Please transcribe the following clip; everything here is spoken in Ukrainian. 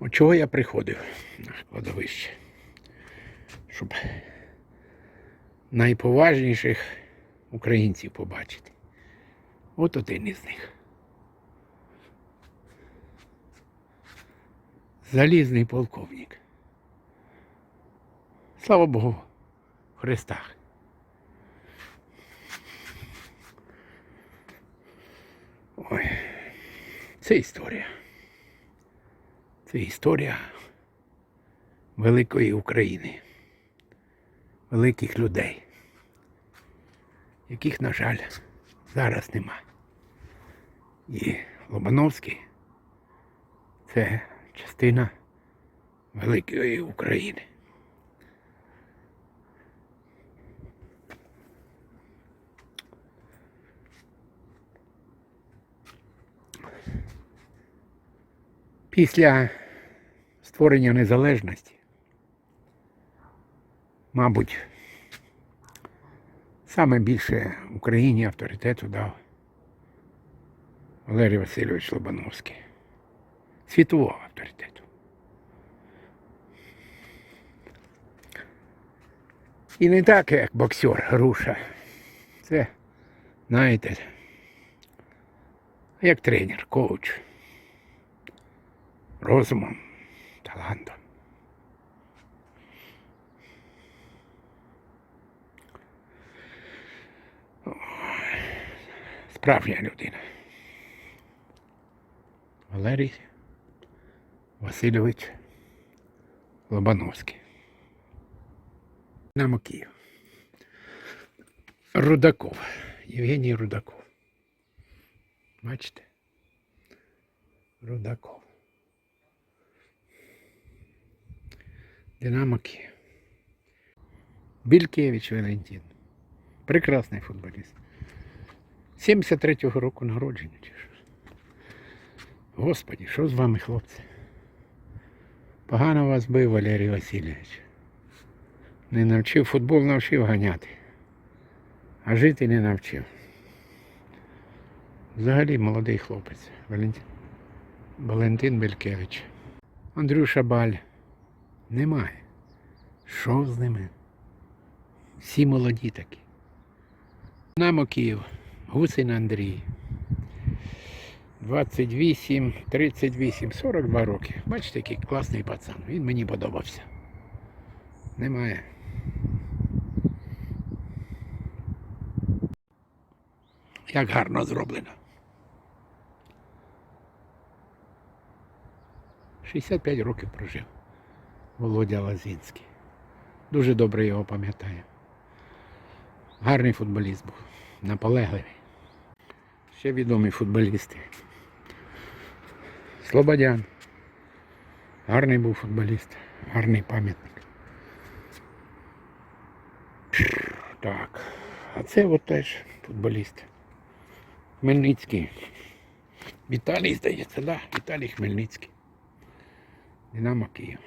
От чого я приходив на кладовище? Щоб найповажніших українців побачити. От один із них. Залізний полковник. Слава Богу, в Христах. Ой, це історія. Це історія великої України, великих людей, яких, на жаль, зараз нема. І Лобановський це частина великої України. Після створення незалежності, мабуть, саме більше Україні авторитету дав Валерій Васильович Лобановський. Світового авторитету. І не так, як боксер Груша. Це, знаєте, як тренер, коуч. Розумом, талантом. Справжня людина. Валерій Васильович Лобановський. Динамо Київ. Рудаков. Євгеній Рудаков. Бачите? Рудаков. Динамо Київ. Бількевич Валентин. Прекрасний футболіст. 73-го року народження. Чи що? Господи, що з вами, хлопці? Погано вас бив Валерій Васильович. Не навчив футбол, навчив ганяти. А жити не навчив. Взагалі молодий хлопець. Валентин, Валентин Белькевич. Андрюша Баль. Немає. Що з ними? Всі молоді такі. Намо Київ. Гусин Андрій. 28, 38, 42 роки. Бачите, який класний пацан. Він мені подобався. Немає. Як гарно зроблено. 65 років прожив Володя Лазінський. Дуже добре його пам'ятаю. Гарний футболіст був, наполегливий. Ще відомі футболісти. Слободян. Гарний був футболіст, гарний пам'ятник. Так. А це от теж футболіст. Хмельницький. Віталій, здається, да? Віталій Хмельницький. Динамо Київ.